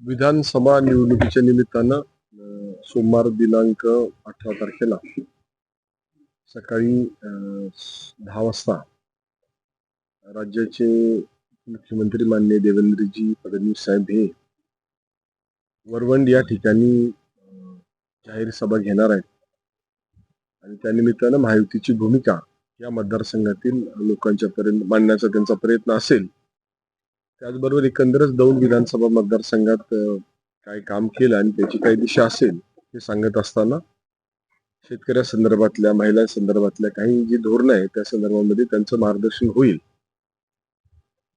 विधानसभा निवडणुकीच्या निमित्तानं सोमवार दिनांक अठरा तारखेला सकाळी दहा वाजता राज्याचे मुख्यमंत्री मान्य देवेंद्रजी फडणवीस साहेब हे वरवंड या ठिकाणी जाहीर सभा घेणार आहेत. आणि त्यानिमित्तानं महायुतीची भूमिका या मतदारसंघातील लोकांच्या पर्यंत मांडण्याचा त्यांचा प्रयत्न असेल त्याचबरोबर एकंदरच दौंड विधानसभा मतदारसंघात काय काम केलं आणि त्याची काय दिशा असेल हे सांगत असताना शेतकऱ्यासंदर्भातल्या महिलांसंदर्भातल्या काही जी धोरणं आहेत त्या संदर्भामध्ये त्यांचं मार्गदर्शन होईल.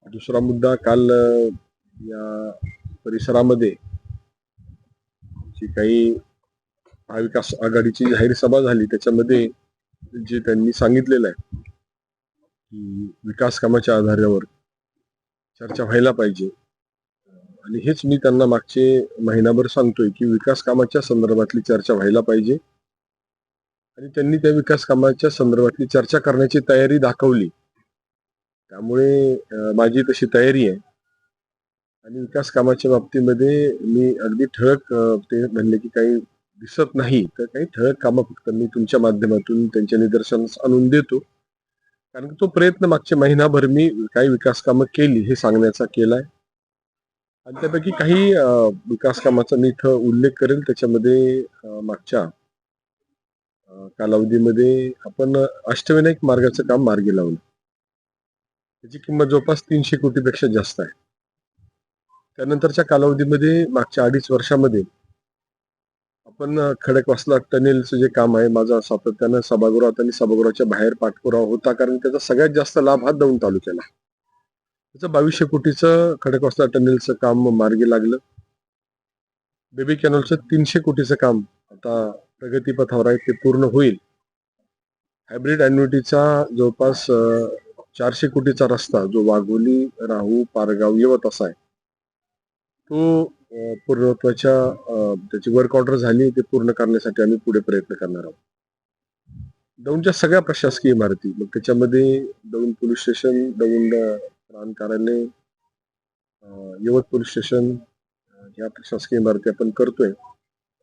दुसरा मुद्दा काल या परिसरामध्ये जी काही महाविकास आघाडीची जाहीर सभा झाली त्याच्यामध्ये जे त्यांनी सांगितलेलं आहे की विकास कामाच्या आधारावर चर्चा व्हायला पाहिजे. आणि हेच मी त्यांना मागचे महिनाभर सांगतोय की विकास कामाच्या संदर्भातली चर्चा व्हायला पाहिजे. आणि त्यांनी त्या विकास कामाच्या संदर्भातली चर्चा करण्याची तयारी दाखवली. त्यामुळे माझी तशी तयारी आहे. आणि विकास कामाच्या बाबतीमध्ये मी अगदी ठळक ते म्हणले की काही दिसत नाही तर काही ठळक कामं फक्त मी तुमच्या माध्यमातून त्यांच्या निदर्शनास आणून देतो. कारण की तो प्रयत्न मागच्या महिनाभर मी काही विकास कामं केली हे सांगण्याचा केलाय आणि त्यापैकी काही विकास कामाचा मी इथं उल्लेख करेल. त्याच्यामध्ये मागच्या कालावधीमध्ये आपण अष्टविनायक मार्गाचं काम मार्गी लावलं. त्याची किंमत जवळपास तीनशे कोटीपेक्षा जास्त आहे. त्यानंतरच्या कालावधीमध्ये मागच्या अडीच वर्षामध्ये आपण खडकवासला टनेलचं जे काम आहे माझा सातत्यानं सभागृहात आणि सभागृहाच्या बाहेर पाठपुरावा होता कारण त्याचा सगळ्यात जास्त लाभ हा दौंड तालुक्याला. त्याचं बावीसशे कोटीचं खडकवासला टनेलचं काम मार्गी लागलं. बेबी कॅनलचं तीनशे कोटीचं काम आता प्रगतीपथावर आहे ते पूर्ण होईल. हायब्रिड अॅन्युटीचा जवळपास चारशे कोटीचा रस्ता जो वाघोली राहू पारगाव येवत असा आहे तो पूर्णत्वाच्या त्याची वर्क ऑर्डर झाली ते पूर्ण करण्यासाठी आम्ही पुढे प्रयत्न करणार आहोत. दौंडच्या सगळ्या प्रशासकीय इमारती मग त्याच्यामध्ये दौंड पोलीस स्टेशन दौंड प्राण कार्यालय यवत पोलीस स्टेशन या प्रशासकीय इमारती आपण करतोय.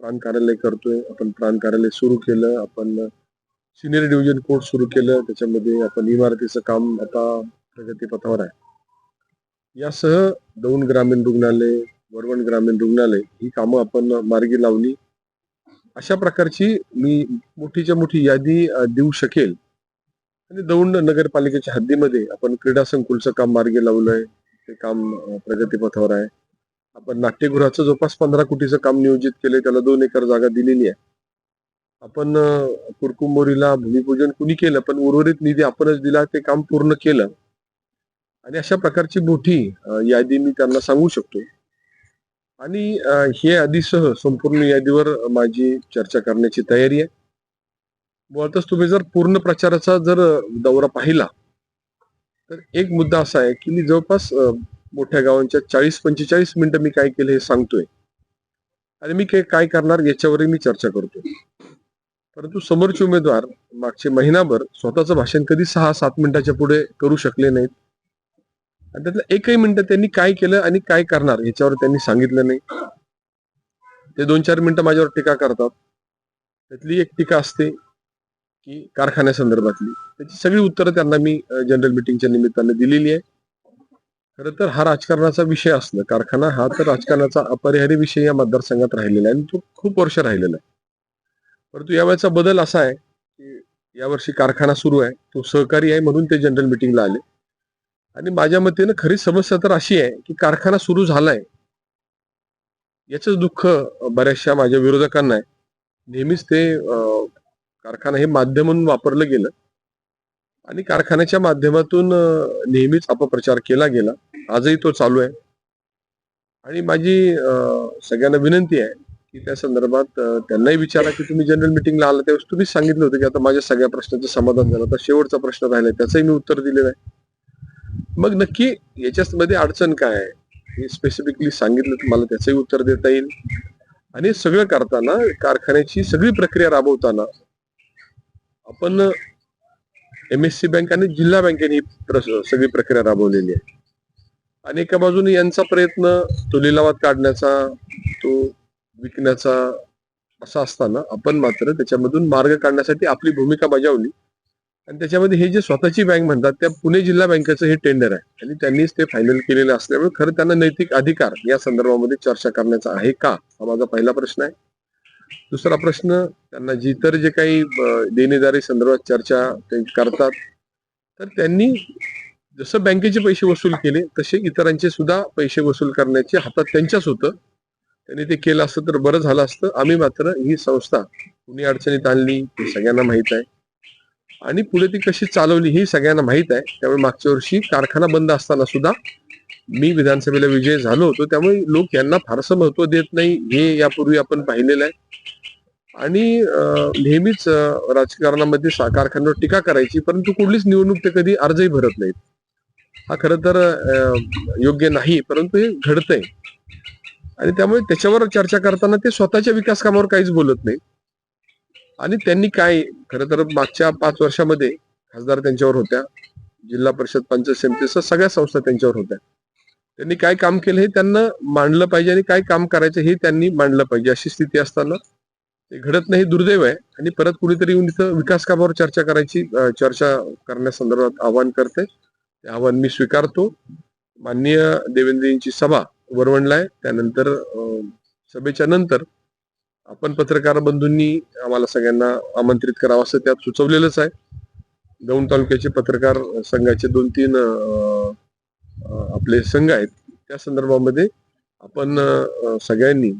प्राण कार्यालय करतोय. आपण प्राण कार्यालय सुरू केलं. आपण सिनियर डिव्हिजन कोर्ट सुरू केलं. त्याच्यामध्ये आपण इमारतीचं काम आता प्रगतीपथावर आहे. यासह दौंड ग्रामीण रुग्णालय वरवण ग्रामीण रुग्णालय ही कामं आपण मार्गी लावली. अशा प्रकारची मी मोठीच्या मोठी यादी देऊ शकेल. आणि दौंड नगरपालिकेच्या हद्दीमध्ये आपण क्रीडा संकुलचं काम मार्गी लावलंय. ते काम प्रगतीपथावर आहे. आपण नाट्यगृहाचं जवळपास पंधरा कोटीचं काम नियोजित केलंय. त्याला दोन एकर जागा दिलेली आहे. आपण कुरकुंबोरीला भूमिपूजन कुणी केलं? पण उर्वरित निधी आपणच दिला. ते काम पूर्ण केलं. आणि अशा प्रकारची मोठी यादी मी त्यांना सांगू शकतो. आणि हे यादीसह संपूर्ण यादीवर माझी चर्चा करण्याची तयारी आहे. मुळातच तुम्ही जर पूर्ण प्रचाराचा जर दौरा पाहिला तर एक मुद्दा असा आहे की मी जवळपास मोठ्या गावांच्या चाळीस पंचेचाळीस मिनिटं मी काय केलं हे सांगतोय. आणि मी काय काय करणार याच्यावरही मी चर्चा करतो परंतु समोरचे उमेदवार मागचे महिनाभर स्वतःचं भाषण कधी सहा सात मिनिटाच्या पुढे करू शकले नाहीत. आणि त्यातलं एकही मिनिटं त्यांनी काय केलं आणि काय करणार याच्यावर त्यांनी सांगितलं नाही. ते दोन चार मिनिटं माझ्यावर टीका करतात. त्यातली एक टीका असते की कारखान्यासंदर्भातली त्याची सगळी उत्तरं त्यांना मी जनरल मिटिंगच्या निमित्ताने दिलेली आहे. खरं तर हा राजकारणाचा विषय असणं कारखाना हा तर राजकारणाचा अपरिहार्य विषय या मतदारसंघात राहिलेला आहे आणि तो खूप वर्ष राहिलेला आहे. परंतु यावेळेचा बदल असा आहे की यावर्षी कारखाना सुरू आहे तो सहकारी आहे म्हणून ते जनरल मिटिंगला आले. आणि माझ्या मतेनं खरी समस्या तर अशी आहे की कारखाना सुरू झालाय. याच दुःख बऱ्याचशा माझ्या विरोधकांना आहे. नेहमीच ते कारखाना हे माध्यम म्हणून वापरलं गेलं. आणि कारखान्याच्या माध्यमातून नेहमीच अपप्रचार केला गेला. आजही तो चालू आहे. आणि माझी सगळ्यांना विनंती आहे की त्या संदर्भात त्यांनाही विचारा की तुम्ही जनरल मिटिंगला आला त्यावेळेस तुम्हीच सांगितलं होतं की आता माझ्या सगळ्या प्रश्नाचं समाधान झालं. तर शेवटचा प्रश्न राहिलाय त्याचंही मी उत्तर दिलेलं आहे. मग नक्की याच्यामध्ये अडचण काय आहे? हे स्पेसिफिकली सांगितलं तर मला त्याचंही उत्तर देता येईल. आणि सगळं करताना कारखान्याची सगळी प्रक्रिया राबवताना आपण एम एस सी बँक आणि जिल्हा बँकेने ही सगळी प्रक्रिया राबवलेली आहे. आणि एका बाजूने यांचा प्रयत्न तो लिलावात काढण्याचा तो विकण्याचा असा असताना आपण मात्र त्याच्यामधून मार्ग काढण्यासाठी आपली भूमिका बजावली. आणि त्याच्यामध्ये हे जे स्वतःची बँक म्हणतात त्या पुणे जिल्हा बँकेचं हे टेंडर आहे. आणि त्यांनीच ते फायनल केलेलं असल्यामुळे खरं त्यांना नैतिक अधिकार या संदर्भामध्ये चर्चा करण्याचा आहे का? हा माझा पहिला प्रश्न आहे. दुसरा प्रश्न त्यांना जी तर जे काही देणेदारी संदर्भात चर्चा ते करतात तर त्यांनी जसं बँकेचे पैसे वसूल केले तसे इतरांचे सुद्धा पैसे वसूल करण्याचे हातात त्यांच्याच होतं. त्यांनी ते केलं असतं तर बरं झालं असतं. आम्ही मात्र ही संस्था कुणी अडचणीत आणली हे सगळ्यांना माहीत आहे. आणि पुढे ती कशी चालवली ही सगळ्यांना माहीत आहे. त्यामुळे मागच्या वर्षी कारखाना बंद असताना सुद्धा मी विधानसभेला विजय झालो होतो. त्यामुळे लोक यांना फारसं महत्त्व देत नाही. हे यापूर्वी आपण पाहिलेलं आहे. आणि नेहमीच राजकारणामध्ये सा- कारखान्यावर टीका करायची. परंतु कुठलीच निवडणूक ते कधी अर्जही भरत नाहीत. हा खरं तर योग्य नाही. परंतु हे घडतंय. आणि त्यामुळे त्याच्यावर चर्चा करताना ते स्वतःच्या विकास कामावर काहीच बोलत नाही आणि त्यांनी काय खरं तर मागच्या पाच वर्षामध्ये खासदार त्यांच्यावर होत्या जिल्हा परिषद पंचायत समितीसह सगळ्या संस्था त्यांच्यावर होत्या. त्यांनी काय काम केलं हे त्यांना मांडलं पाहिजे आणि काय काम करायचं हे त्यांनी मांडलं पाहिजे अशी स्थिती असताना ते घडत नाही हे दुर्दैव आहे. आणि परत कुणीतरी येऊन इथं विकास कामावर चर्चा करायची चर्चा करण्यासंदर्भात आवाहन करते. ते आव्हान मी स्वीकारतो. माननीय देवेंद्रजींची सभा वरवणला आहे त्यानंतर सभेच्या नंतर आपण पत्रकार बंधूंनी आम्हाला सगळ्यांना आमंत्रित करावं असं त्यात सुचवलेलंच आहे. दौंड तालुक्याचे पत्रकार संघाचे दोन तीन आपले संघ आहेत. त्या संदर्भामध्ये आपण सगळ्यांनी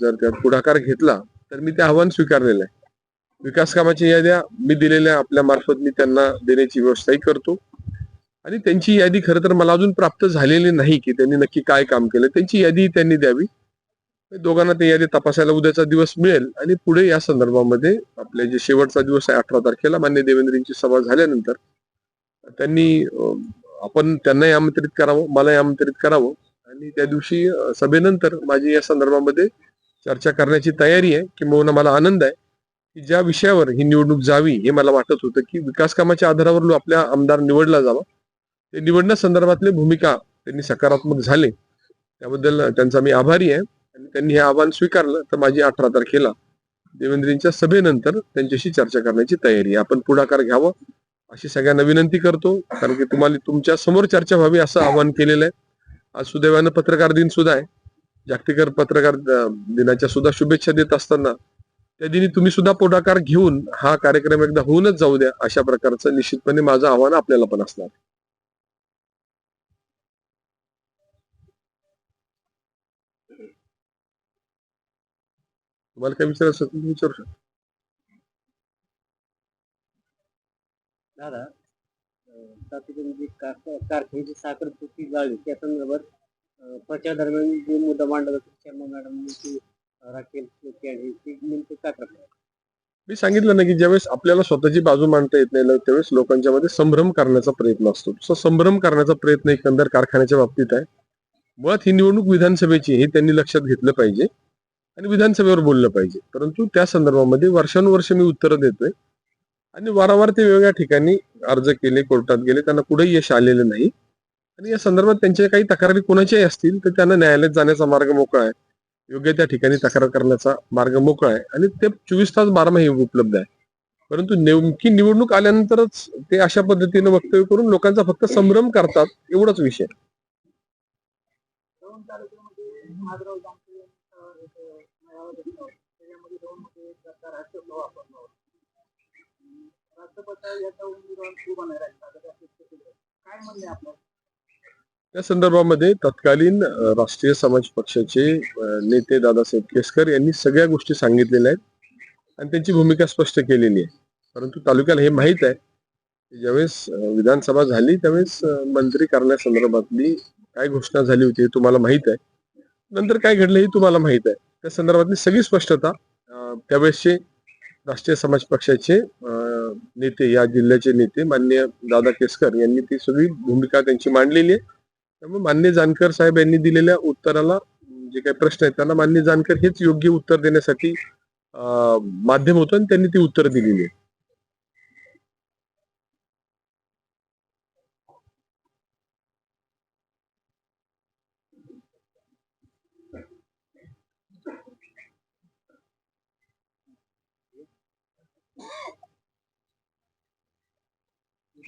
जर त्यात पुढाकार घेतला तर मी ते आव्हान स्वीकारलेलं आहे. विकास कामाच्या याद्या मी दिलेल्या आपल्या मार्फत मी त्यांना देण्याची व्यवस्थाही करतो. आणि त्यांची यादी खरं तर मला अजून प्राप्त झालेली नाही की त्यांनी नक्की काय काम केलं त्यांची यादी त्यांनी द्यावी. दोघांना ते यादी तपासायला उद्याचा दिवस मिळेल. आणि पुढे या संदर्भामध्ये आपले जे शेवटचा दिवस आहे अठरा तारखेला मान्य देवेंद्रजींची सभा झाल्यानंतर त्यांनी आपण त्यांनाही आमंत्रित करावं मलाही आमंत्रित करावं. आणि त्या दिवशी सभेनंतर माझी या संदर्भामध्ये चर्चा करण्याची तयारी आहे किंबहुना मला आनंद आहे की ज्या विषयावर ही निवडणूक जावी हे मला वाटत होतं की विकास कामाच्या आधारावर आपल्या आमदार निवडला जावा ते निवडण्यासंदर्भातले भूमिका त्यांनी सकारात्मक झाले. त्याबद्दल त्यांचा मी आभारी आहे. आणि त्यांनी हे आव्हान स्वीकारलं. तर माझी अठरा तारखेला देवेंद्रजींच्या सभेनंतर त्यांच्याशी चर्चा करण्याची तयारी आपण पुढाकार घ्यावा अशी सगळ्यांना विनंती करतो. कारण की तुम्हाला तुमच्यासमोर चर्चा व्हावी असं आवाहन केलेलं आहे. आज सुदैवानं पत्रकार दिन सुद्धा आहे. जागतिक पत्रकार दिनाच्या सुद्धा शुभेच्छा देत असताना त्या दिनी तुम्ही सुद्धा पुढाकार घेऊन हा कार्यक्रम एकदा होऊनच जाऊ द्या अशा प्रकारचं निश्चितपणे माझं आव्हान आपल्याला पण असणार तुम्हाला काय विचारायचं असेल तुम्ही विचारू शकता. दादा कार- कारखान्याची साखर चुकी जाळली त्या संदर्भात प्रचार दरम्यान जे मुद्दा मांडला जातो शर्मा मॅडम की राखेल कॅडी ते नेमकं काय प्रकार? मी सांगितलं ना की ज्यावेळेस आपल्याला स्वतःची बाजू मांडता येत नाही ना, त्यावेळेस लोकांच्या मध्ये संभ्रम करण्याचा प्रयत्न असतो. तसा संभ्रम करण्याचा प्रयत्न एकंदर कारखान्याच्या बाबतीत आहे. मुळात ही निवडणूक विधानसभेची हे त्यांनी लक्षात घेतलं पाहिजे. आणि विधानसभेवर बोललं पाहिजे. परंतु त्या संदर्भामध्ये वर्षानुवर्ष मी उत्तरं देतोय. आणि वारंवार ते वेगवेगळ्या ठिकाणी अर्ज केले कोर्टात गेले त्यांना कुठेही यश आलेलं नाही. आणि या संदर्भात त्यांच्या काही तक्रारी कोणाच्याही असतील तर त्यांना न्यायालयात जाण्याचा मार्ग मोकळा आहे. योग्य त्या ठिकाणी तक्रार करण्याचा मार्ग मोकळा आहे. आणि ते चोवीस तास बारामाही उपलब्ध आहे. परंतु नेमकी निवडणूक आल्यानंतरच ते अशा पद्धतीने वक्तव्य करून लोकांचा फक्त संभ्रम करतात एवढाच विषय दौंड तालुक्यामध्ये महादेवराव जानकर यांचा एक, अं, मेळावा घेतला होता. त्याच्यामध्ये दौंडमध्ये सरकार हस्तक्षेप वापरला होता. अं, राज्यपाल याचा उमेदवार उभा नाही राहिला आता त्या संदर्भामध्ये तत्कालीन राष्ट्रीय समाज पक्षाचे नेते दादासाहेब केसकर यांनी सगळ्या गोष्टी सांगितलेल्या आहेत आणि त्यांची भूमिका स्पष्ट केलेली आहे. परंतु तालुक्याला हे माहीत आहे की ज्यावेळेस विधानसभा झाली त्यावेळेस मंत्री करण्यासंदर्भातली काय घोषणा झाली होती हे तुम्हाला माहीत आहे. नंतर काय घडलं हे तुम्हाला माहीत आहे. त्या संदर्भातली सगळी स्पष्टता त्यावेळेसचे राष्ट्रीय समाज पक्षाचे नेते या जिल्ह्याचे नेते मान्य दादा केसकर यांनी ती सगळी भूमिका त्यांची मांडलेली आहे. त्यामुळे मान्य जानकर साहेब यांनी दिलेल्या उत्तराला जे काही प्रश्न आहेत त्यांना मान्य जानकर हेच योग्य उत्तर देण्यासाठी माध्यम होतं आणि त्यांनी ती उत्तर दिलेली आहे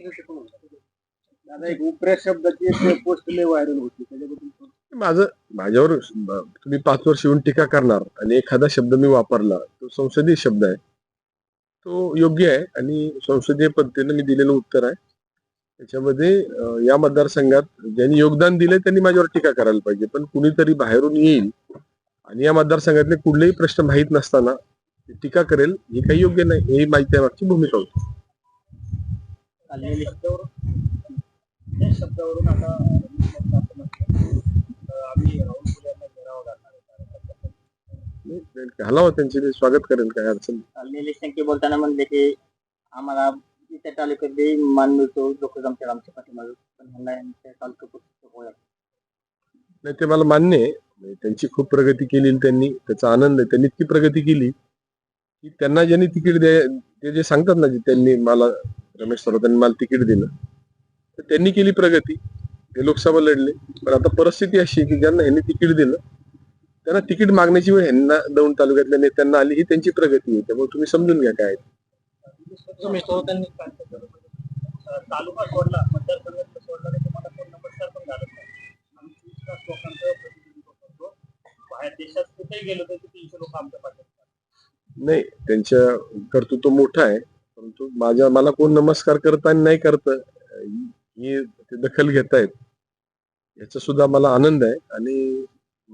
दादा एक उपऱ्या शब्दाची एक पोस्ट लय व्हायरल होती त्याच्याबद्दल माझं माझ्यावर तुम्ही पाच वर्ष येऊन टीका करणार आणि एखादा शब्द मी वापरला तो संसदीय शब्द आहे. तो योग्य आहे आणि संसदीय पद्धतीने मी दिलेलं उत्तर आहे. त्याच्यामध्ये या मतदारसंघात ज्यांनी योगदान दिलंय त्यांनी माझ्यावर टीका करायला पाहिजे. पण कुणीतरी बाहेरून येईल आणि या मतदारसंघातले कुठलेही प्रश्न माहीत नसताना टीका करेल हे काही योग्य नाही हे माहिती आहे मागची भूमिका होती. चाललेली शब्दावरून. त्या शब्दावरून आता असं म्हटलं, अं, आम्ही राहुल फुले यांना घेराव घालणार आहे. घालावं त्यांचे ते स्वागत करेल काय अडचण नाही. चाललेले शंके बोलताना म्हणले की आम्हाला त्या तालुक्यातले मान मिळतो लोक जमतात आमच्या पाठीमागे. पण ह्यांना यांच्या तालुक्यात होय नाही ते मला मान्य आहे. म्हणजे त्यांची खूप प्रगती केली त्यांनी त्याचा आनंद आहे. त्यांनी इतकी प्रगती केली की त्यांना ज्यांनी तिकीट द्या ते जे सांगतात ना जे त्यांनी मला रमेश सरोतांनी मला तिकीट दिलं. तर त्यांनी केली प्रगती. ते लोकसभा लढले. पण आता परिस्थिती अशी की ज्यांना ह्यांनी तिकीट दिलं त्यांना तिकीट मागण्याची वेळ ह्यांना दौंड तालुक्यातल्या नेत्यांना आली. ही त्यांची प्रगती आहे. त्यामुळे तुम्ही समजून घ्या काय आहे. रमेश थोरात यांनी सांगितलं, अं, तालुका सोडला मतदारसंघात सोडला नाही. तुम्हाला कोण नमस्कार पण घालत नाही. आम्ही चोवीस तास लोकांचं प्रतिनिधित्व करतो. बाहेर देशात कुठेही गेलो तर तीनशे लोक आमच्या पाठीत नाही त्यांच्या कर्तृत्व मोठं आहे. परंतु माझ्या मला कोण नमस्कार करताना आणि नाही करत ही ते दखल घेत आहेत याचा सुद्धा मला आनंद आहे. आणि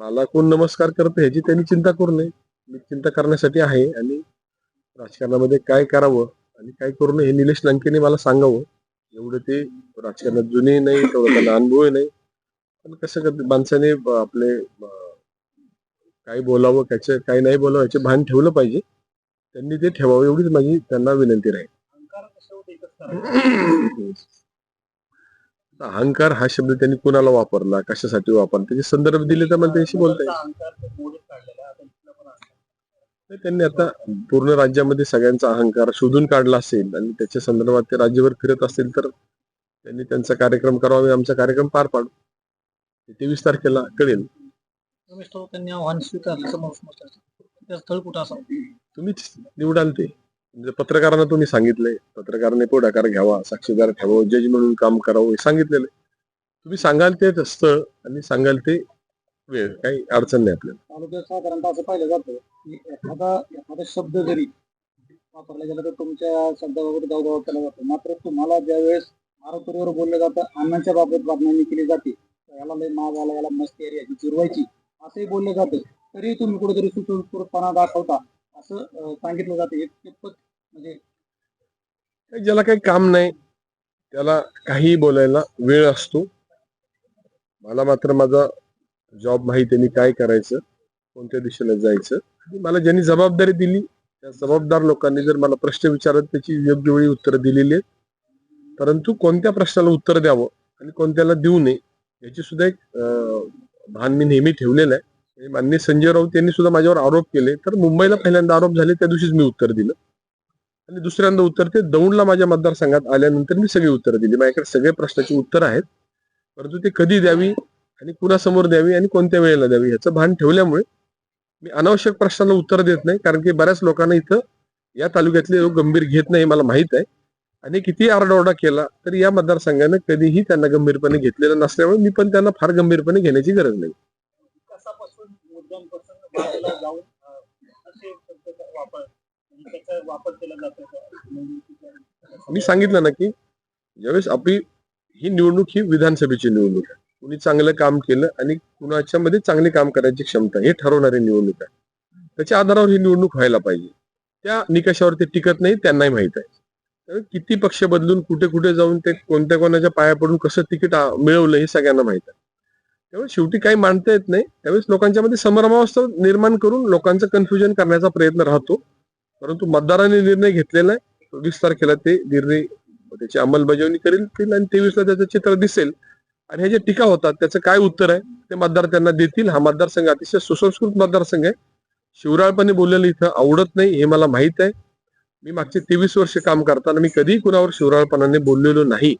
मला कोण नमस्कार करतं ह्याची त्यांनी चिंता करू नये. मी चिंता करण्यासाठी आहे आणि राजकारणामध्ये काय करावं आणि काय करू नये हे निलेश लंकेने मला सांगावं. एवढं ते राजकारणात जुने नाही तेवढं त्यांना अनुभव नाही. पण कसं करते माणसाने आपले काय बोलावं त्याचं काय नाही बोलावं याचे भान ठेवलं पाहिजे. त्यांनी ते ठेवावं एवढीच माझी त्यांना विनंती राहील. अहंकार हा शब्द त्यांनी कुणाला वापरला? कशासाठी वापरला? त्याचे संदर्भ दिले तर मला त्यांची बोलता त्यांनी आता पूर्ण राज्यामध्ये सगळ्यांचा अहंकार शोधून काढला असेल आणि त्याच्या संदर्भात ते राज्यभर फिरत असतील तर त्यांनी त्यांचा कार्यक्रम करावा आमचा कार्यक्रम पार पाडू. तेवीस तारखेला कळेल. त्यांनी आव्हान स्वीकारलं समोर स्थळ कुठं असावं? तुम्हीच निवडाल ते. म्हणजे पत्रकारांना तुम्ही सांगितलंय पत्रकारांनी पुढाकार घ्यावा साक्षीदार ठेवावं जज म्हणून काम करावं हे सांगितलेलं तुम्ही सांगाल ते स्थळ आणि सांगाल ते वेळ काही अडचण नाही आपल्याला. साधारणतः असं पाहिलं जातं की एखादा एखादा शब्द जरी वापरला गेला तर तुमच्या शब्दाबाबत गावगाव केला जातो. मात्र तुम्हाला ज्यावेळेस आरोपीवर बोललं जातं अण्णांच्या बाबत बातमी केली जाते याला लय माग आला याला मस्ती आहे याची जिरवायची असंही बोललं जातं. तरी तुम्ही कुठेतरी सुसंस्कृतपणा दाखवता. असं सांगितलं जातं. एक चप्पत म्हणजे ज्याला काही काम नाही त्याला काही बोलायला वेळ असतो. मला मात्र माझा जॉब माहिती आहे मी काय करायचं कोणत्या दिशेला जायचं. मला ज्यांनी जबाबदारी दिली त्या जबाबदार लोकांनी जर मला प्रश्न विचारत त्याची योग्य वेळी उत्तरं दिलेली आहेत. परंतु कोणत्या प्रश्नाला उत्तर द्यावं आणि कोणत्याला देऊ नये याची सुद्धा एक भान मी नेहमी ठेवलेलं आहे. माननीय संजय राऊत यांनी सुद्धा माझ्यावर आरोप केले. तर मुंबईला पहिल्यांदा आरोप झाले त्या दिवशीच मी उत्तर दिलं. आणि दुसऱ्यांदा उत्तर ते दौंडला माझ्या मतदारसंघात आल्यानंतर मी सगळी उत्तरं दिली. माझ्याकडे सगळे प्रश्नाची उत्तरं आहेत. परंतु ते कधी द्यावी आणि कुणासमोर द्यावी आणि कोणत्या वेळेला द्यावी ह्याचं भान ठेवल्यामुळे मी अनावश्यक प्रश्नाला उत्तर देत नाही. कारण की बऱ्याच लोकांना इथं या तालुक्यातले लोक गंभीर घेत नाही मला माहीत आहे. आणि किती आरडाओरडा केला तरी या मतदारसंघानं कधीही त्यांना गंभीरपणे घेतलेलं नसल्यामुळे मी पण त्यांना फार गंभीरपणे घेण्याची गरज नाही. बाजूला जाऊन असे शब्द वापर म्हणजे त्याचा वापर केला जातो का? मी सांगितलं ना की ज्यावेळेस आपली ही निवडणूक ही विधानसभेची निवडणूक आहे. कुणी चांगलं काम केलं आणि कुणाच्या मध्ये चांगले काम करायची क्षमता हे ठरवणारी निवडणूक आहे. त्याच्या आधारावर ही निवडणूक व्हायला पाहिजे. त्या निकषावर ते टिकत नाही त्यांनाही माहीत आहे. त्यामुळे किती पक्ष बदलून कुठे कुठे जाऊन ते कोणत्या कोणाच्या पाया पडून कसं तिकीट मिळवलं हे सगळ्यांना माहीत आहे. त्यामुळे शेवटी काही मांडता येत नाही. त्यावेळेस लोकांच्या मध्ये समरमावस्था निर्माण करून लोकांचं कन्फ्युजन करण्याचा प्रयत्न राहतो. परंतु मतदारांनी निर्णय घेतलेला आहे. वीस तारखेला ते निर्णय त्याची अंमलबजावणी करील आणि तेवीसला त्याचं चित्र दिसेल. आणि हे जे टीका होतात त्याचं काय उत्तर आहे? ते मतदार त्यांना देतील. हा मतदारसंघ अतिशय सुसंस्कृत मतदारसंघ आहे. शिवराळपणे बोललेलं इथं आवडत नाही हे मला माहीत आहे. मी मागचे तेवीस वर्ष काम करताना मी कधीही कुणावर शिवराळपणाने बोललेलो नाही.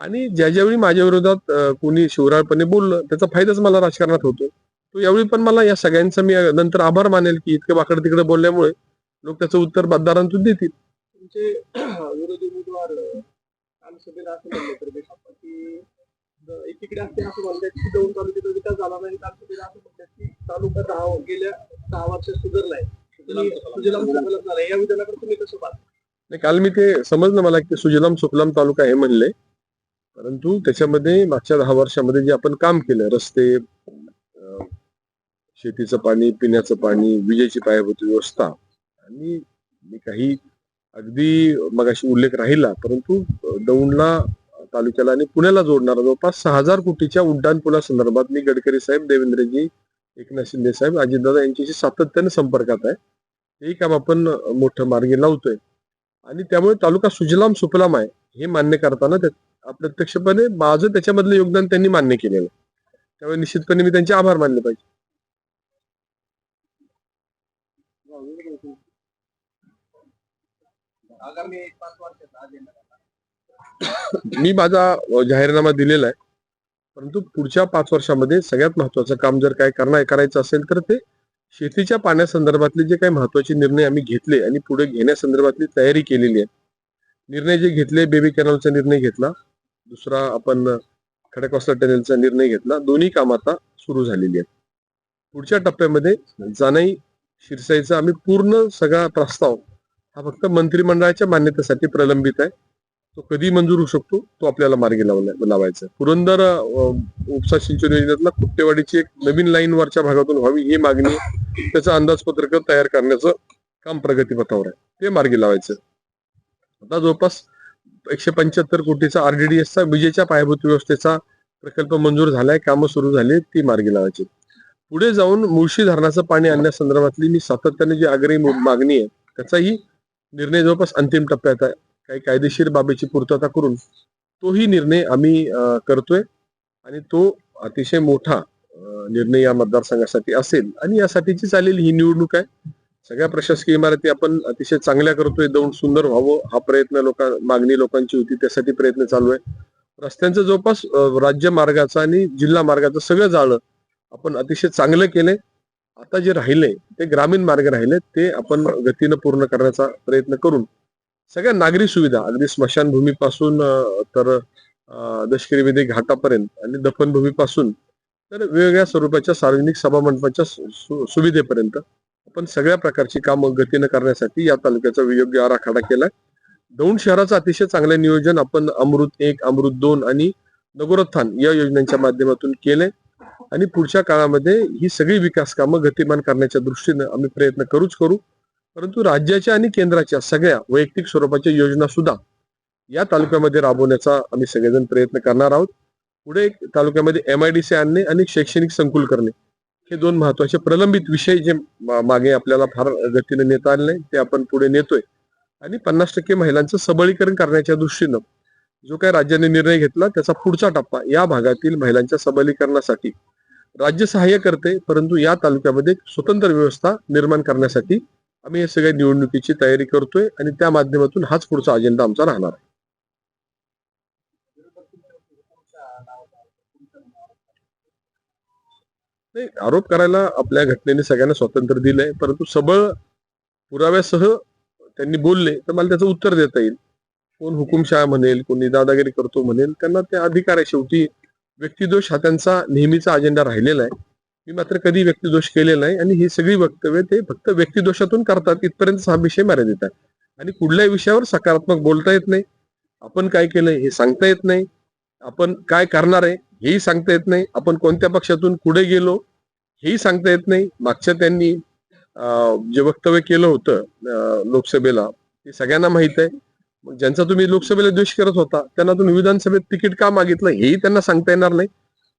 आणि ज्या ज्यावेळी माझ्या विरोधात कोणी शिवराळपणे बोललं त्याचा फायदाच मला राजकारणात होतो. तो यावेळी पण मला या सगळ्यांचा मी नंतर आभार मानेल की इतकं वाकडं तिकडे बोलल्यामुळे लोक त्याचं उत्तर मतदारांतून देतील. तुमचे विरोधी उमेदवार अं, काल सभेला असं म्हणले तर बेसाप्पा की द- एकीकडे असते असं म्हणतात की दौंड तालुक्याचा विकास झाला नाही काल सभेला असं म्हणतात की तालुका दहा गेल्या दहा वर्षात सुधारलाय आणि सुजलाम सुफलाम झालाय या विधानाकडे तुम्ही कसं पाहता? नाही काल मी ते समजलं मला की सुजलाम सुफलाम तालुका हे म्हणले. परंतु त्याच्यामध्ये मागच्या दहा वर्षामध्ये जे आपण काम केलं रस्ते शेतीचं पाणी पिण्याचं पाणी विजेची पायाभूत व्यवस्था आणि मी काही अगदी मगाशी उल्लेख राहिला परंतु दौंडला तालुक्याला आणि पुण्याला जोडणारा जवळपास सहा हजार कोटीच्या उड्डाण पुलासंदर्भात मी गडकरी साहेब देवेंद्रजी एकनाथ शिंदे साहेब अजितदादा यांच्याशी सातत्याने संपर्कात आहे. हेही काम आपण मोठं मार्गी लावतोय. आणि त्यामुळे तालुका सुजलाम सुफलाम आहे हे मान्य करताना अप्रत्यक्षपणे माझं त्याच्यामधलं योगदान त्यांनी मान्य केलेलं आहे. त्यामुळे निश्चितपणे मी त्यांचे आभार मानले पाहिजे. मी माझा जाहीरनामा दिलेला आहे. परंतु पुढच्या पाच वर्षामध्ये सगळ्यात महत्वाचं काम जर काय करणार करायचं असेल तर ते शेतीच्या पाण्यासंदर्भातले जे काही महत्त्वाचे निर्णय आम्ही घेतले आणि पुढे घेण्यासंदर्भातली तयारी केलेली आहे. निर्णय जे घेतले बेबी कॅनलचा निर्णय घेतला. दुसरा आपण खडकवासला टनेलचा निर्णय घेतला. दोन्ही काम आता सुरू झालेली आहेत. पुढच्या टप्प्यामध्ये जाणाई शिरसाईचा आम्ही पूर्ण सगळा प्रस्ताव हा फक्त मंत्रिमंडळाच्या मान्यतेसाठी प्रलंबित आहे. तो कधी मंजूर होऊ शकतो तो आपल्याला मार्गी लावला लावायचा पुरंदर उपसा सिंचन योजनेतला कुट्टेवाडीची एक नवीन लाईन वरच्या भागातून व्हावी ही मागणी त्याचं अंदाजपत्रक तयार करण्याचं काम प्रगतीपथावर आहे. ते मार्गी लावायचं आता जवळपास एकशे पंच्याहत्तर कोटीचा आरडीडीएसचा विजेच्या पायाभूत व्यवस्थेचा प्रकल्प मंजूर झालाय कामं सुरू झाली ती मार्गी लावायची. पुढे जाऊन मुळशी धरणाचं पाणी आणण्यासंदर्भातली मी सातत्याने जी आग्रही मागणी आहे त्याचाही निर्णय जवळपास अंतिम टप्प्यात आहे. काही कायदेशीर बाबीची पूर्तता करून तोही निर्णय आम्ही करतोय आणि तो अतिशय मोठा निर्णय या मतदारसंघासाठी असेल आणि यासाठीची चालेल ही निवडणूक आहे. सगळ्या प्रशासकीय इमारती आपण अतिशय चांगल्या करतोय दौंड सुंदर व्हावं हा प्रयत्न लोकां मागणी लोकांची होती त्यासाठी प्रयत्न चालू आहे. रस्त्यांचं जवळपास राज्य मार्गाचं आणि जिल्हा मार्गाचं सगळं जाळं आपण अतिशय चांगलं केलंय. आता जे राहिले ते ग्रामीण मार्ग राहिले ते आपण गतीनं पूर्ण करण्याचा प्रयत्न करून सगळ्या नागरी सुविधा अगदी स्मशानभूमीपासून तर अं, दशकरी विधी घाटापर्यंत आणि दफनभूमीपासून तर वेगवेगळ्या स्वरूपाच्या सार्वजनिक सभा मंडपाच्या सु- सुविधेपर्यंत आपण सगळ्या प्रकारची कामं गतीनं करण्यासाठी या तालुक्याचा योग्य आराखडा केलाय दौंड शहराचं अतिशय चांगलं नियोजन आपण अमृत एक अमृत दोन आणि नगरोत्थान या योजनांच्या माध्यमातून केले आणि पुढच्या काळामध्ये ही सगळी विकास कामं गतिमान करण्याच्या दृष्टीनं आम्ही प्रयत्न करूच करू. परंतु राज्याच्या आणि केंद्राच्या सगळ्या वैयक्तिक स्वरूपाच्या योजना सुद्धा या तालुक्यामध्ये राबवण्याचा आम्ही सगळेजण प्रयत्न करणार आहोत. पुढे एक तालुक्यामध्ये एमआयडीसी आणणे आणि शैक्षणिक संकुल करणे. हे दोन महत्त्वाचे प्रलंबित विषय जे मागे आपल्याला फार गतीने नेता आले नाही ते आपण पुढे नेतोय. आणि पन्नास टक्के महिलांचं सबलीकरण करण्याच्या दृष्टीनं जो काही राज्याने निर्णय घेतला त्याचा पुढचा टप्पा या भागातील महिलांच्या सबलीकरणासाठी राज्य सहाय्य करते परंतु या तालुक्यामध्ये स्वतंत्र व्यवस्था निर्माण करण्यासाठी आम्ही हे सगळ्या निवडणुकीची तयारी करतोय आणि त्या माध्यमातून हाच पुढचा अजेंडा आमचा राहणार आहे. नाही आरोप करायला आपल्या घटनेने सगळ्यांना स्वातंत्र्य दिलंय परंतु सबळ पुराव्यासह त्यांनी बोलले तर मला त्याचं उत्तर देता येईल. कोण हुकुमशाह म्हणेल कोणी दादागिरी करतो म्हणेल त्यांना ते अधिकार आहे शेवटी व्यक्तिदोष हा त्यांचा नेहमीचा अजेंडा राहिलेला आहे. मी मात्र कधी व्यक्तिदोष केलेला नाही आणि ही सगळी वक्तव्य ते फक्त व्यक्तिदोषातून करतात इथपर्यंत हा विषय मर्यादित आहे. आणि कुठल्याही विषयावर सकारात्मक बोलता येत नाही. आपण काय केलंय हे सांगता येत नाही. आपण काय करणार आहे हेही सांगता येत नाही. आपण कोणत्या पक्षातून पुढे गेलो हेही सांगता येत नाही. मागच्या त्यांनी जे वक्तव्य केलं होतं लोकसभेला ते सगळ्यांना माहीत आहे. मग ज्यांचा तुम्ही लोकसभेला द्वेष करत होता त्यांना तुम्ही विधानसभेत तिकीट का मागितलं हेही त्यांना सांगता येणार नाही.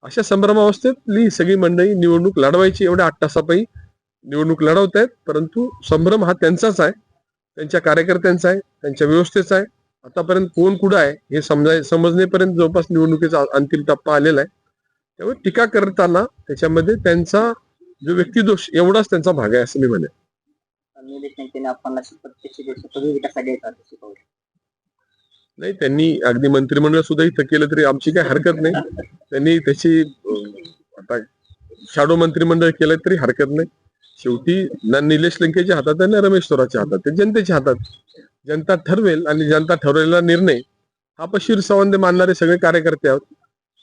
अशा संभ्रमावस्थेतली सगळी मंडळी निवडणूक लढवायची एवढ्या आठ निवडणूक लढवत आहेत परंतु संभ्रम हा त्यांचाच आहे. त्यांच्या कार्यकर्त्यांचा आहे त्यांच्या व्यवस्थेचा आहे. आतापर्यंत कोण कुठं आहे हे समजाय समजण्यापर्यंत जवळपास निवडणुकीचा अंतिम टप्पा आलेला आहे. त्यामुळे टीका करताना त्याच्यामध्ये त्यांचा जो व्यक्तिदोष एवढाच त्यांचा भाग आहे असं मी म्हणेन. नाही त्यांनी अगदी मंत्रिमंडळ सुद्धा इथं केलं तरी आमची काही हरकत नाही. त्यांनी त्याची आता शाडो मंत्रिमंडळ केलं तरी हरकत नाही. शेवटी ना निलेश लंकेच्या हातात आहे ना रमेश थोराच्या हातात? ते जनतेच्या हातात. जनता ठरवेल आणि जनता ठरवलेला निर्णय हा पण शिरसावंदे मानणारे सगळे कार्यकर्ते आहोत.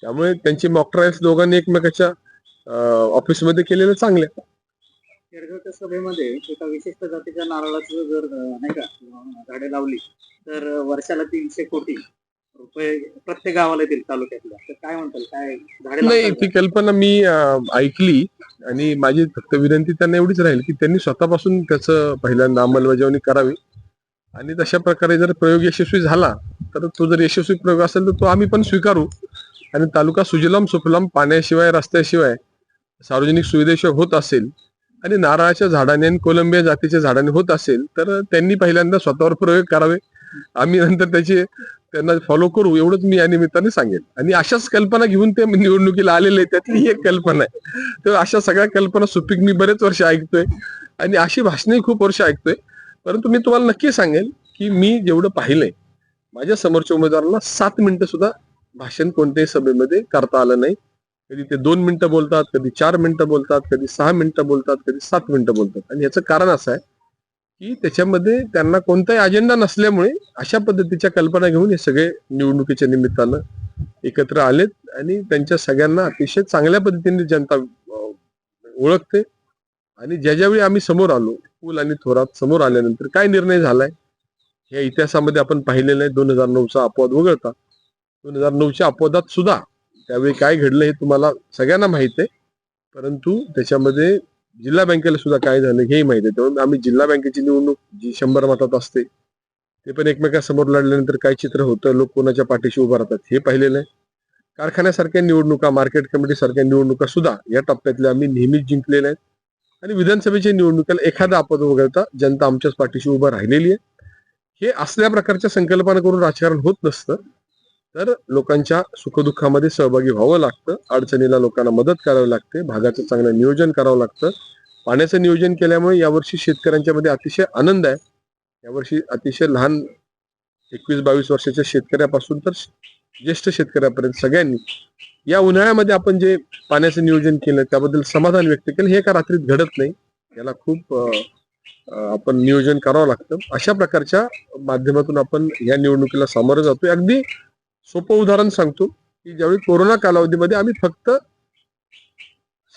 त्यामुळे त्यांची मॉक ट्रायल्स दोघांनी एकमेकाच्या ऑफिसमध्ये केलेले चांगले. केळगावच्या सभेमध्ये एका विशिष्ट जातीच्या नारळाचं जर नाही का झाडे लावली तर वर्षाला तीनशे कोटी रुपये प्रत्येक गावाला येतील तालुक्यातल्या. तर काय म्हणताल? काय झाडे नाही ती? कल्पना मी ऐकली आणि माझी फक्त विनंती त्यांना एवढीच राहील की त्यांनी स्वतःपासून त्याचं पहिल्यांदा अंमलबजावणी करावी. आणि तशा प्रकारे जर प्रयोग यशस्वी झाला तर तो जर यशस्वी प्रयोग असेल तर तो आम्ही पण स्वीकारू. आणि तालुका सुजलाम सुफलाम पाण्याशिवाय रस्त्याशिवाय सार्वजनिक सुविधेशिवाय होत असेल आणि नारळाच्या झाडाने आणि कोलंबिया जातीच्या झाडाने होत असेल तर त्यांनी पहिल्यांदा स्वतःवर प्रयोग करावे. आम्ही नंतर त्याचे त्यांना फॉलो करू एवढंच मी या निमित्ताने सांगेन. आणि अशाच कल्पना घेऊन ते निवडणुकीला आलेले आहेत. त्यातली ही एक कल्पना आहे. तर अशा सगळ्या कल्पना सुपीक मी बरेच वर्ष ऐकतोय आणि अशी भाषणे खूप वर्ष ऐकतोय. परंतु मी तुम्हाला नक्की सांगेल की मी जेवढं पाहिलंय माझ्या समोरच्या उमेदवाराला सात मिनिटं सुद्धा भाषण कोणत्याही सभेमध्ये करता आलं नाही. कधी ते दोन मिनिटं बोलतात कधी चार मिनिटं बोलतात कधी सहा मिनिटं बोलतात कधी सात मिनिटं बोलतात. आणि याचं कारण असं आहे की त्याच्यामध्ये त्यांना कोणताही अजेंडा नसल्यामुळे अशा पद्धतीच्या कल्पना घेऊन हे सगळे निवडणुकीच्या निमित्तानं एकत्र आलेत आणि त्यांच्या सगळ्यांना अतिशय चांगल्या पद्धतीने जनता ओळखते. आणि ज्या ज्यावेळी आम्ही समोर आलो पूल आणि थोरात समोर आल्यानंतर काय निर्णय झालाय? या इतिहासामध्ये आपण पाहिलेलं आहे दोन हजार नऊचा अपवाद वगळता. दोन हजार नऊच्या अपवादात सुद्धा त्यावेळी काय घडलं हे तुम्हाला सगळ्यांना माहीत आहे. परंतु त्याच्यामध्ये जिल्हा बँकेला सुद्धा काय झालं हेही माहिती आहे. त्यामुळे आम्ही जिल्हा बँकेची निवडणूक जी शंभर मतात असते ते पण एकमेकांसमोर लढल्यानंतर काय चित्र होतं लोक कोणाच्या पाठीशी उभं राहतात हे पाहिलेलं आहे. कारखान्यासारख्या निवडणुका मार्केट कमिटीसारख्या निवडणुका सुद्धा या टप्प्यातल्या आम्ही नेहमीच जिंकलेल्या आहेत. आणि विधानसभेच्या निवडणुकीला एखादा अपद वगळता जनता आमच्याच पाठीशी उभं राहिलेली आहे. हे असल्या प्रकारच्या संकल्पना करून राजकारण होत नसतं. तर लोकांच्या सुखदुःखामध्ये सहभागी व्हावं लागतं. अडचणीला लोकांना मदत करावी लागते. भागाचं चांगलं नियोजन करावं लागतं. पाण्याचं नियोजन केल्यामुळे यावर्षी शेतकऱ्यांच्या मध्ये अतिशय आनंद आहे. यावर्षी अतिशय लहान एकवीस बावीस वर्षाच्या शेतकऱ्यापासून तर ज्येष्ठ शेतकऱ्यापर्यंत सगळ्यांनी या उन्हाळ्यामध्ये आपण जे पाण्याचं नियोजन केलं त्याबद्दल समाधान व्यक्त केलं हे एका रात्रीत घडत नाही. याला खूप आपण नियोजन करावं लागतं. अशा प्रकारच्या माध्यमातून आपण या निवडणुकीला सामोरं जातो अगदी सोपं उदाहरण सांगतो की ज्यावेळी कोरोना कालावधीमध्ये आम्ही फक्त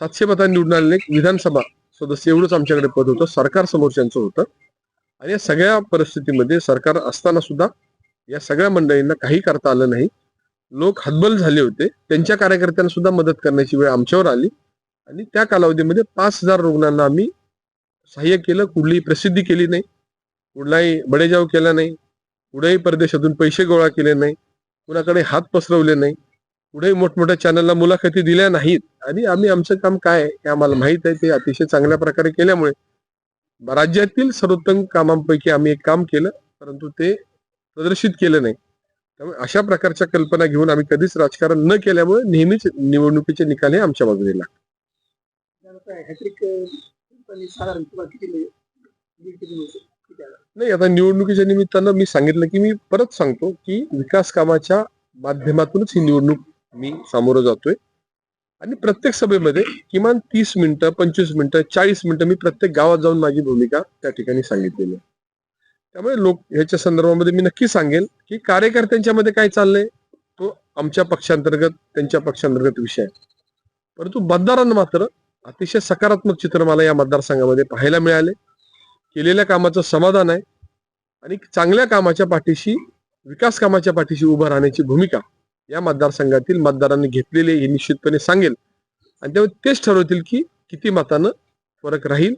सातशे मतांनी निवडून आलेले एक विधानसभा सदस्य एवढंच आमच्याकडे पद होतं सरकार समोरच्यांचं होतं. आणि या सगळ्या परिस्थितीमध्ये सरकार असताना सुद्धा या सगळ्या मंडळींना काही करता आलं नाही. लोक हतबल झाले होते. त्यांच्या कार्यकर्त्यांना सुद्धा मदत करण्याची वेळ आमच्यावर आली. आणि त्या कालावधीमध्ये पाच हजार रुग्णांना आम्ही सहाय्य केलं. कुठलीही प्रसिद्धी केली नाही. कुठलाही बडेजाव केला नाही. कुठेही परदेशातून पैसे गोळा केले नाही. कुणाकडे हात पसरवले नाही. कुठेही मोठमोठ्या चॅनलला मुलाखती दिल्या नाहीत. आणि आम्ही आमचं काम काय आहे हे आम्हाला माहीत आहे. ते अतिशय चांगल्या प्रकारे केल्यामुळे राज्यातील सर्वोत्तम कामांपैकी आम्ही एक काम केलं. परंतु ते प्रदर्शित केलं नाही. त्यामुळे अशा प्रकारच्या कल्पना घेऊन आम्ही कधीच राजकारण न केल्यामुळे नेहमीच निवडणुकीचे निकाल हे आमच्या बाजूने लागतात? किती आहे? नाही आता निवडणुकीच्या निमित्तानं मी सांगितलं की मी परत सांगतो की विकास कामाच्या माध्यमातूनच ही निवडणूक मी सामोरं जातोय आणि प्रत्येक सभेमध्ये किमान तीस मिनिटं पंचवीस मिनिटं चाळीस मिनिटं मी प्रत्येक गावात जाऊन माझी भूमिका त्या ठिकाणी सांगितलेली आहे त्यामुळे लोक ह्याच्या संदर्भामध्ये मी नक्की सांगेल की कार्यकर्त्यांच्या मध्ये काय चाललंय तो आमच्या पक्षांतर्गत त्यांच्या पक्षांतर्गत विषय आहे. परंतु मतदारांना मात्र अतिशय सकारात्मक चित्र मला या मतदारसंघामध्ये पाहायला मिळाले. केलेल्या कामाचं समाधान आहे आणि चांगल्या कामाच्या पाठीशी विकास कामाच्या पाठीशी उभं राहण्याची भूमिका या मतदारसंघातील मतदारांनी घेतलेली हे निश्चितपणे सांगेल. आणि त्यामुळे तेच ठरवतील की किती मतानं फरक राहील.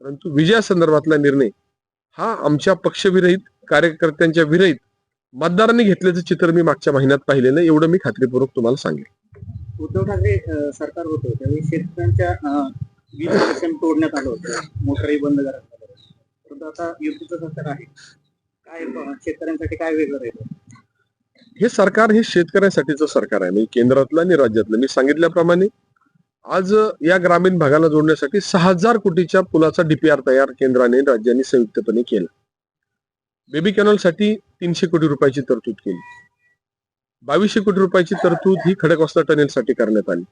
परंतु विजयासंदर्भातला निर्णय हा आमच्या पक्षविरहित कार्यकर्त्यांच्या विरहित मतदारांनी घेतल्याचं चित्र मी मागच्या महिन्यात पाहिलेलं आहे एवढं मी खात्रीपूर्वक तुम्हाला सांगेन. उद्धव ठाकरे सरकार होतं त्यावेळी शेतकऱ्यांच्या अं, वीज कनेक्शन तोडण्यात आलं होतं मोटरही बंद करण्यात आलं. परंतु आता युतीचं सरकार आहे. काय शेतकऱ्यांसाठी काय वेगळं राहिलं? हे सरकार हे शेतकऱ्यांसाठीचं सरकार आहे. म्हणजे केंद्रातलं आणि राज्यातलं मी सांगितल्याप्रमाणे आज या ग्रामीण भागाला जोडण्यासाठी सहा हजार कोटीच्या पुलाचा डीपीआर तयार केंद्राने राज्याने राज्यांनी संयुक्तपणे केला. बेबी कॅनॉलसाठी तीनशे कोटी रुपयाची तरतूद केली. बावीसशे कोटी रुपयाची तरतूद ही खडकवासला टनेलसाठी करण्यात आली.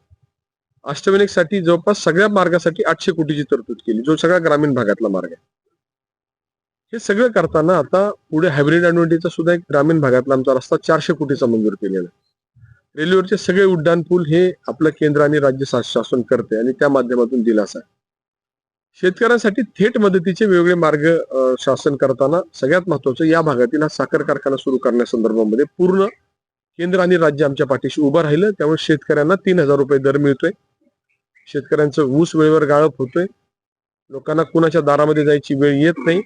अष्टविनायकसाठी जवळपास सगळ्या मार्गासाठी आठशे कोटीची तरतूद केली जो सगळा ग्रामीण भागातला मार्ग आहे. हे सगळं करताना आता पुढे हायब्रिड अॅडव्हान्टेजचा सुद्धा एक ग्रामीण भागातला आमचा रस्ता चारशे कोटीचा मंजूर केलेला आहे. रेल्वेवरचे सगळे उड्डाण पूल हे आपलं केंद्र आणि राज्य शासन करते आणि त्या माध्यमातून दिलासा. आहे शेतकऱ्यांसाठी थेट मदतीचे वेगवेगळे मार्ग शासन करताना सगळ्यात महत्वाचं या भागातील हा साखर कारखाना सुरू करण्यासंदर्भामध्ये पूर्ण केंद्र आणि राज्य आमच्या पाठीशी उभं राहिलं. त्यामुळे शेतकऱ्यांना तीन हजार रुपये दर मिळतोय. शेतकऱ्यांचं ऊस वेळेवर गाळप होतोय. लोकांना कुणाच्या दारामध्ये जायची वेळ येत नाही.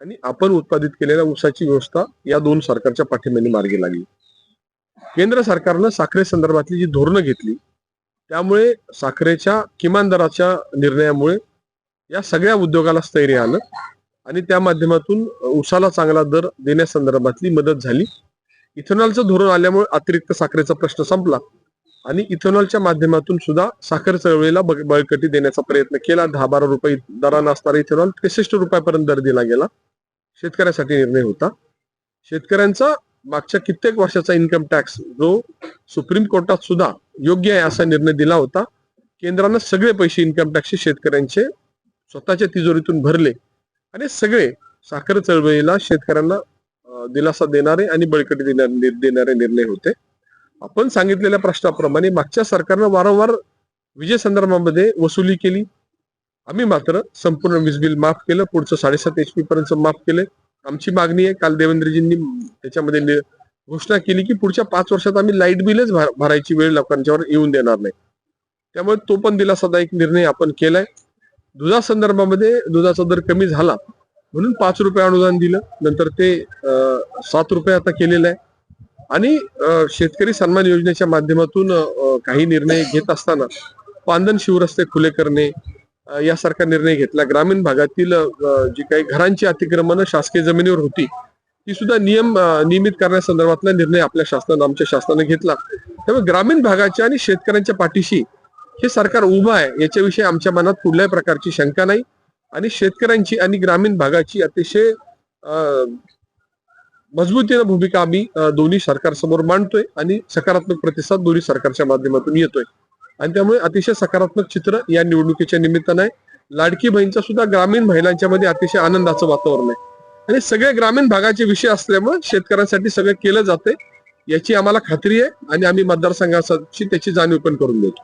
आणि आपण उत्पादित केलेल्या ऊसाची व्यवस्था या दोन सरकारच्या पाठिंब्याने मार्गी लागली. केंद्र सरकारनं साखरे संदर्भातली जी धोरणं घेतली त्यामुळे साखरेच्या किमान दराच्या निर्णयामुळे या सगळ्या उद्योगाला स्थैर्य आलं आणि त्या माध्यमातून उसाला चांगला दर देण्यासंदर्भातली मदत झाली. इथेनॉलचं धोरण आल्यामुळे अतिरिक्त साखरेचा प्रश्न संपला आणि इथेनॉलच्या माध्यमातून सुद्धा साखर चळवळीला बळकटी देण्याचा प्रयत्न केला. दहा बारा रुपये दरानं असणारा इथेनॉल त्रेसष्ट रुपयापर्यंत दर दिला गेला. शेतकऱ्यासाठी निर्णय होता. शेतकऱ्यांचा मागच्या कित्येक वर्षाचा इन्कम टॅक्स जो सुप्रीम कोर्टात सुद्धा योग्य आहे असा निर्णय दिला होता. केंद्रानं सगळे पैसे इन्कम टॅक्सचे शेतकऱ्यांचे स्वतःच्या तिजोरीतून भरले आणि सगळे साखर चळवळीला शेतकऱ्यांना दिलासा देणारे आणि बळकटी देणारे देणारे निर्णय होते. आपण सांगितलेल्या प्रश्नाप्रमाणे मागच्या सरकारनं वारंवार विजय संदर्भामध्ये वसुली केली. आम्ही मात्र संपूर्ण वीज बिल माफ केलं पुढचं साडेसात एच पी पर्यंत माफ केले. आमची मागणी आहे काल देवेंद्रजींनी त्याच्यामध्ये नि- घोषणा केली की पुढच्या पाच वर्षात आम्ही लाइट बिलच भरायची वेळ लोकांच्यावर येऊन देणार नाही. त्यामुळे तो पण दिलासादायक निर्णय आपण केलाय. दुधा संदर्भामध्ये दुधाचा दर कमी झाला म्हणून पाच रुपये अनुदान दिलं. नंतर ते सात रुपये आता केलेलं आहे. आणि शेतकरी सन्मान योजनेच्या माध्यमातून काही निर्णय घेत असताना पांदन शिवरस्ते खुले करणे यासारखा निर्णय घेतला. ग्रामीण भागातील जी काही घरांची अतिक्रमण शासकीय जमिनीवर होती ती सुद्धा नियम नियमित करण्यासंदर्भातला निर्णय आपल्या शासनानं आमच्या शासनाने घेतला. त्यामुळे ग्रामीण भागाच्या आणि शेतकऱ्यांच्या पाठीशी हे सरकार उभं आहे याच्याविषयी आमच्या मनात कुठल्याही प्रकारची शंका नाही. आणि शेतकऱ्यांची आणि ग्रामीण भागाची अतिशय मजबूतीनं भूमिका आम्ही दोन्ही सरकारसमोर मांडतोय आणि सकारात्मक प्रतिसाद दोन्ही सरकारच्या माध्यमातून येतोय. आणि त्यामुळे अतिशय सकारात्मक चित्र या निवडणुकीच्या निमित्तानं आहे. लाडकी बहीणचा सुद्धा ग्रामीण महिलांच्या मध्ये अतिशय आनंदाचं वातावरण आहे. आणि सगळे ग्रामीण भागाचे विषय असल्यामुळे शेतकऱ्यांसाठी सगळं केलं जाते याची आम्हाला खात्री आहे आणि आम्ही मतदारसंघाची त्याची जाणीव पण करून देतो.